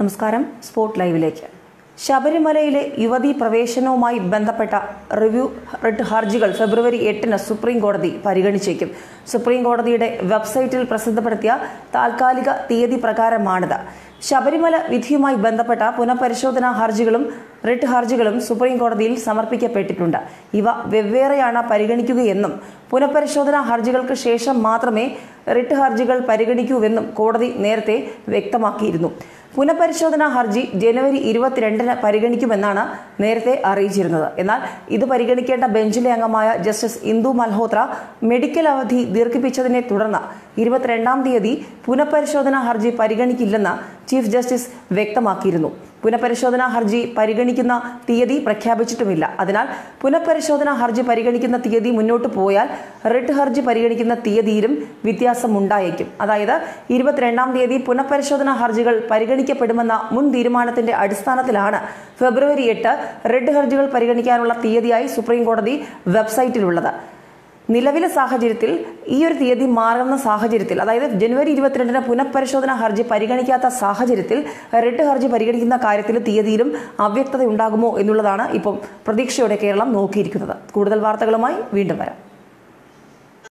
നമസ്കാരം. സ്പോർട്ട് ലൈവിലേക്ക്. ശബരിമലയിലെ യുവതീ പ്രവേശനവുമായി ബന്ധപ്പെട്ട റിവ്യൂ റിട്ട് ഹർജികൾ ഫെബ്രുവരി എട്ടിന് സുപ്രീം കോടതി പരിഗണിച്ചേക്കും. സുപ്രീം കോടതിയുടെ വെബ്സൈറ്റിൽ പ്രസിദ്ധപ്പെടുത്തിയ താൽക്കാലിക തീയതി പ്രകാരമാണിത്. ശബരിമല വിധിയുമായി ബന്ധപ്പെട്ട പുനഃപരിശോധനാ ഹർജികളും റിട്ട് ഹർജികളും സുപ്രീം കോടതിയിൽ സമർപ്പിക്കപ്പെട്ടിട്ടുണ്ട്. ഇവ വെവ്വേറെയാണ് പരിഗണിക്കുകയെന്നും പുനഃപരിശോധനാ ഹർജികൾക്ക് ശേഷം മാത്രമേ റിട്ട് ഹർജികൾ പരിഗണിക്കൂവെന്നും കോടതി നേരത്തെ വ്യക്തമാക്കിയിരുന്നു. പുനഃപരിശോധനാ ഹർജി ജനുവരി ഇരുപത്തിരണ്ടിന് പരിഗണിക്കുമെന്നാണ് നേരത്തെ അറിയിച്ചിരുന്നത്. എന്നാൽ ഇത് പരിഗണിക്കേണ്ട ബെഞ്ചിലെ അംഗമായ ജസ്റ്റിസ് ഇന്ദു മൽഹോത്ര മെഡിക്കൽ അവധി ദീർഘിപ്പിച്ചതിനെ തുടർന്ന് ഇരുപത്തിരണ്ടാം തീയതി പുനഃപരിശോധനാ ഹർജി പരിഗണിക്കില്ലെന്ന് ചീഫ് ജസ്റ്റിസ് വ്യക്തമാക്കിയിരുന്നു. പുനഃപരിശോധനാ ഹർജി പരിഗണിക്കുന്ന തീയതി പ്രഖ്യാപിച്ചിട്ടുമില്ല. അതിനാൽ പുനഃപരിശോധനാ ഹർജി പരിഗണിക്കുന്ന തീയതി മുന്നോട്ട് പോയാൽ റിട്ട് ഹർജി പരിഗണിക്കുന്ന തീയതിയിലും വ്യത്യാസമുണ്ടായേക്കും. അതായത് ഇരുപത്തിരണ്ടാം തീയതി പുനഃപരിശോധനാ ഹർജികൾ പരിഗണിക്കപ്പെടുമെന്ന മുൻ തീരുമാനത്തിന്റെ അടിസ്ഥാനത്തിലാണ് ഫെബ്രുവരി എട്ട് റിട്ട് ഹർജികൾ പരിഗണിക്കാനുള്ള തീയതിയായി സുപ്രീം കോടതി വെബ്സൈറ്റിലുള്ളത്. നിലവിലെ സാഹചര്യത്തിൽ ഈ ഒരു തീയതി മാറുന്ന സാഹചര്യത്തിൽ അതായത് ജനുവരി ഇരുപത്തിരണ്ടിന് പുനഃപരിശോധന ഹർജി പരിഗണിക്കാത്ത സാഹചര്യത്തിൽ റെഡ് ഹർജി പരിഗണിക്കുന്ന കാര്യത്തിൽ തീയതിയിലും അവ്യക്തത ഉണ്ടാകുമോ എന്നുള്ളതാണ് ഇപ്പം പ്രതീക്ഷയോടെ കേരളം നോക്കിയിരിക്കുന്നത്. കൂടുതൽ വാർത്തകളുമായി വീണ്ടും വരാം.